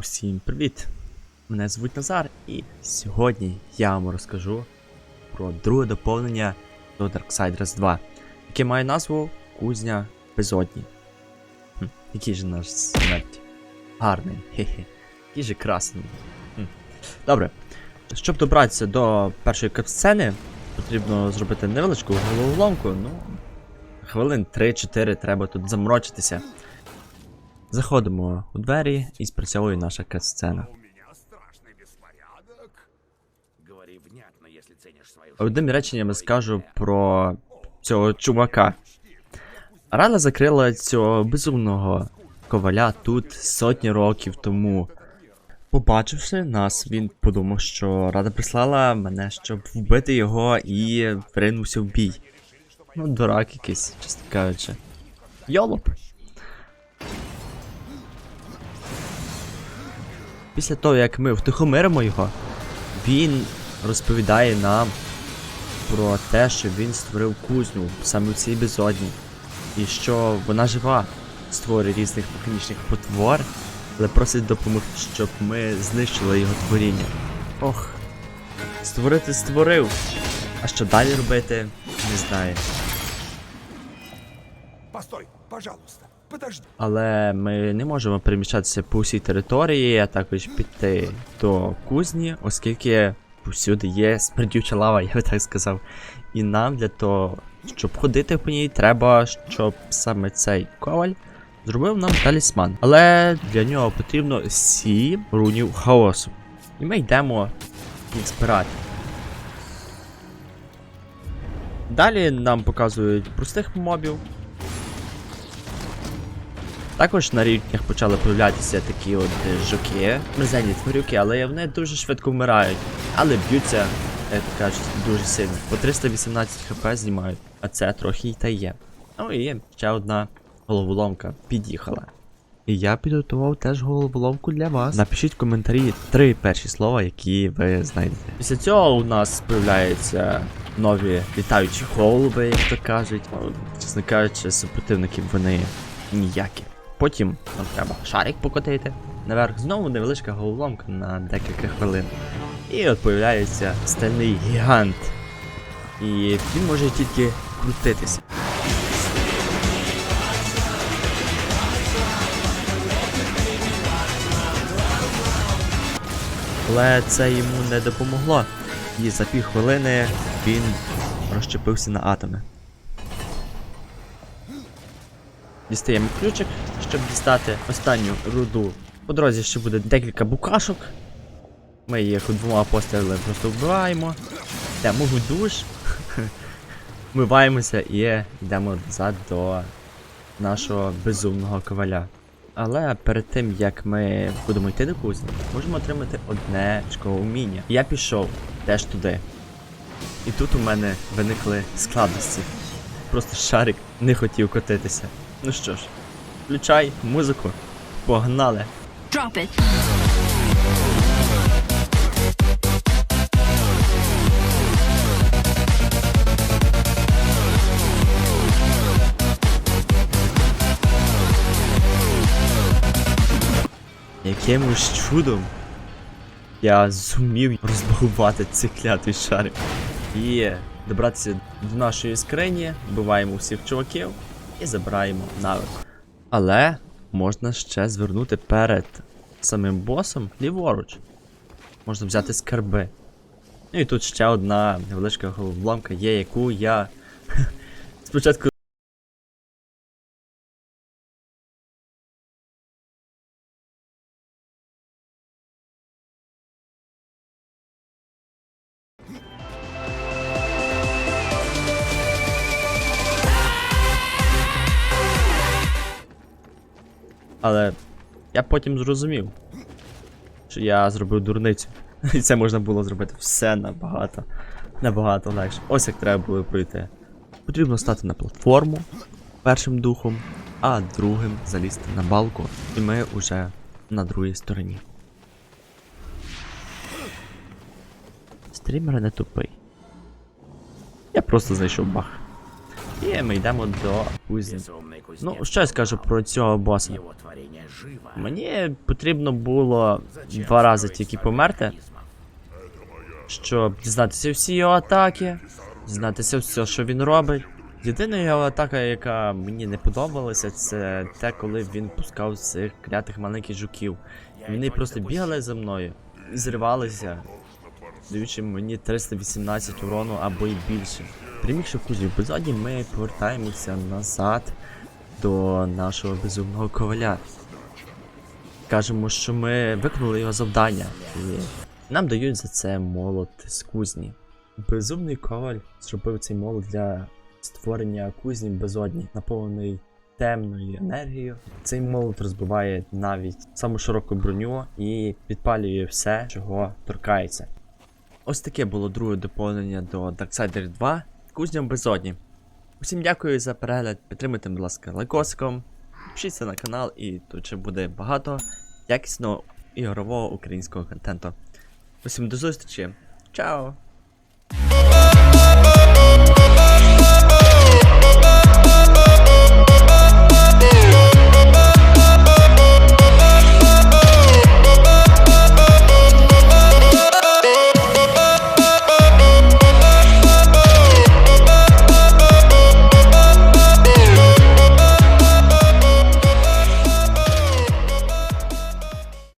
Усім привіт! Мене звуть Назар, і сьогодні я вам розкажу про друге доповнення до Darksiders 2, яке має назву Кузня Безодні. Хм, який же наш смерть? Гарний, хе-хе. Який же красний. Хм. Добре. Щоб добратися до першої катсцени, потрібно зробити невеличку головоломку, ну. Хвилин 3-4 треба тут заморочитися. Заходимо у двері і спрацьовує наша катсцена. Одним реченням скажу про цього чувака. Рана закрила цього безумного коваля тут сотні років тому. Побачивши нас, він подумав, що рада прислала мене, щоб вбити його і ринувся в бій. Ну, дурак якийсь, чесно кажучи. Йолоп. Після того, як ми втихомиримо його, він розповідає нам про те, що він створив кузню саме в цій безодні, і що вона жива, створює різних механічних потвор, але просить допомогти, щоб ми знищили його творіння. Ох, створити створив. А що далі робити, не знаю. Постой, пожалуйста. Але ми не можемо переміщатися по всій території, а також піти до кузні, оскільки повсюди є смердюча лава, я би так сказав. І нам для того, щоб ходити по ній, треба, щоб саме цей коваль зробив нам талісман. Але для нього потрібно сім рунів хаосу. І ми йдемо їх збирати. Далі нам показують простих мобів, також на рівнях почали появлятися такі от е, жуки, мерзенні тварюки, але вони дуже швидко вмирають. Але б'ються, як кажуть, дуже сильно. По 318 хп знімають, а це трохи й та є. Ну і ще одна головоломка під'їхала. І я підготував теж головоломку для вас. Напишіть в коментарі три перші слова, які ви знайдете. Після цього у нас появляються нові літаючі голуби, як то кажуть. Ну, чесно кажучи, супротивників вони ніякі. Потім нам треба шарик покотити. Наверх знову невеличка головоломка на декілька хвилин. І от появляється стальний гігант. І він може тільки крутитися. Але це йому не допомогло. І за півхвилини він розщепився на атоми. Дістаємо ключик, щоб дістати останню руду. По дорозі ще буде декілька букашок. Ми їх двома пострілами просто вбиваємо. Йдемо в душ. Вмиваємося і йдемо назад до нашого безумного коваля. Але перед тим як ми будемо йти до кузні, можемо отримати одне очкове вміння. Я пішов теж туди. І тут у мене виникли складності. Просто шарик не хотів котитися. Ну що ж, включай музику. Погнали! Drop it. Якимось чудом я зумів розбагувати цей клятий шарик. І добратися до нашої скрині, вбиваємо всіх чуваків і забираємо навик. Але можна ще звернути перед самим босом ліворуч. Можна взяти скарби. Ну і тут ще одна невеличка головоломка є, яку я спочатку Але я потім зрозумів, що я зробив дурницю. І це можна було зробити все набагато, набагато легше. Ось як треба було пройти. Потрібно стати на платформу першим духом, а другим залізти на балку. І ми вже на другій стороні. Стрімер не тупий. Я просто зайшов бах. І ми йдемо до кузні. Ну, що я скажу про цього боса? Мені потрібно було два рази тільки померти, щоб дізнатися всі його атаки, дізнатися все, що він робить. Єдина його атака, яка мені не подобалася, це те, коли він пускав цих клятих маленьких жуків. Вони просто бігали за мною зривалися, даючи мені 318 урону або й більше. Примігши в кузі епізоді, ми повертаємося назад до нашого безумного коваля. Кажемо, що ми виконали його завдання, і нам дають за це молот з кузні. Безумний коваль зробив цей молот для створення кузні безодні, наповнений темною енергією. Цей молот розбиває навіть саму широку броню і підпалює все, чого торкається. Ось таке було друге доповнення до Darksider 2 Кузням безодні. Усім дякую за перегляд. Підтримуйте, будь ласка, лайкосиком. Підпишіться на канал, і тут ще буде багато якісного ігрового українського контенту. Усім до зустрічі. Чао!